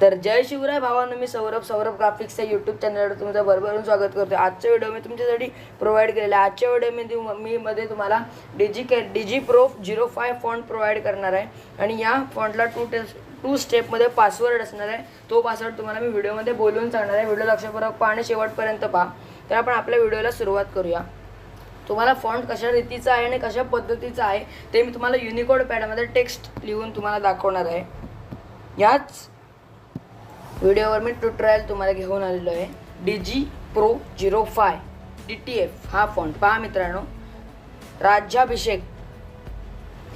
तर जय शिवराय भावांनो मी सौरभ सौरभ ग्राफिक्सच्या यूट्यूब चॅनलवर तुमचं भरभरून स्वागत करतो आजच्या व्हिडिओ मी तुमच्यासाठी प्रोव्हाइड केलेला आहे. आजच्या व्हिडिओ मी मी मध्ये तुम्हाला DG K DG pro zero five font provide करणार आहे. आणि या फॉन्टला टू टेस्ट टू स्टेपमध्ये पासवर्ड असणार आहे. तो पासवर्ड तुम्हाला मी व्हिडिओमध्ये बोलून सांगणार आहे. व्हिडिओ लक्षपूर्वक पहा आणि शेवटपर्यंत पहा. तर आपण आपल्या व्हिडिओला सुरुवात करूया. तुम्हाला फॉन्ट कशा रीतीचा आहे आणि कशा पद्धतीचा आहे ते मी तुम्हाला युनिकोड पॅडमध्ये टेक्स्ट लिहून तुम्हाला दाखवणार आहे. याच व्हिडिओवर मी ट्युटोरियल तुम्हाला घेऊन आलेलो आहे. D G pro zero five D T F हा फॉन्ट पहा मित्रांनो. राज्याभिषेक.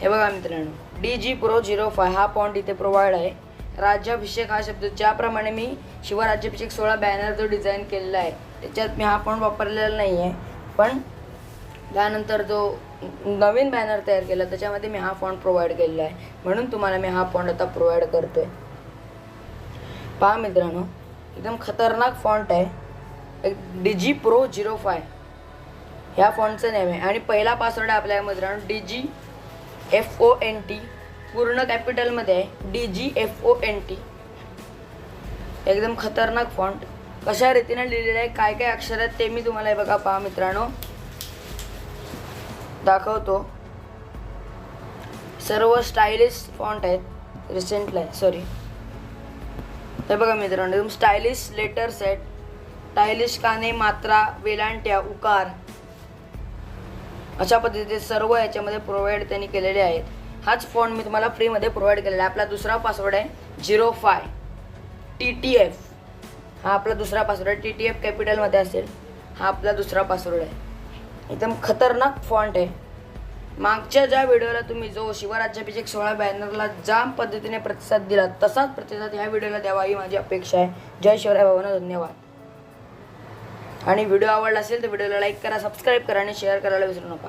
हे बघा मित्रांनो. D G pro zero five हा फॉन्ट इथे प्रोव्हाइड आहे. राज्याभिषेक हा शब्द ज्याप्रमाणे मी शिवराज्याभिषेक सोळा बॅनर जो डिझाईन केलेला आहे त्याच्यात मी हा फॉन्ट वापरलेला नाही आहे पण त्यानंतर जो नवीन बॅनर तयार केला त्याच्यामध्ये मी हा फॉन्ट प्रोव्हाइड केलेला आहे. म्हणून तुम्हाला मी हा फॉन्ट आता प्रोव्हाइड करतो आहे पहा मित्रांनो एकदम खतरनाक फॉन्ट आहे. एक डिजी प्रो झिरो फाय ह्या फॉन्टचं नेम आहे. आणि पहिला पासवर्ड आहे आपल्या मित्रांनो D G F O N T पूर्ण कॅपिटलमध्ये आहे D G F O N T एकदम खतरनाक फॉन्ट कशा रीतीने लिहिलेलं आहे काय काय अक्षर आहेत ते मी तुम्हाला हे बघा पहा मित्रांनो. दाखवतो. सर्व स्टायलिश फॉन्ट आहेत. रिसेंटला आहे सॉरी हे बघा मित्रांनो एकदम स्टायलिश लेटर्स आहेत स्टायलिश काने मात्रा वेलांट्या उकार. अशा पद्धतीचे सर्व याच्यामध्ये प्रोव्हाइड त्यांनी केलेले आहेत. हाच फॉन्ट मी तुम्हाला फ्रीमध्ये प्रोव्हाइड केलेला आहे. आपला दुसरा पासवर्ड आहे zero five T T F हा आपला दुसरा पासवर्ड आहे. टी टी एफ कॅपिटलमध्ये असेल. हा आपला दुसरा पासवर्ड आहे. एकदम खतरनाक फॉन्ट आहे. मागच्या ज्या व्हिडिओला तुम्ही जो शिवराज्याभिषेक सोळा बॅनरला जाम पद्धतीने प्रतिसाद दिला तसाच प्रतिसाद ह्या व्हिडिओला द्यावा ही माझी अपेक्षा आहे. जय शिवराय भावांना धन्यवाद. आणि व्हिडिओ आवडला असेल तर व्हिडिओला लाईक करा सबस्क्राईब करा आणि शेअर करायला विसरू नका.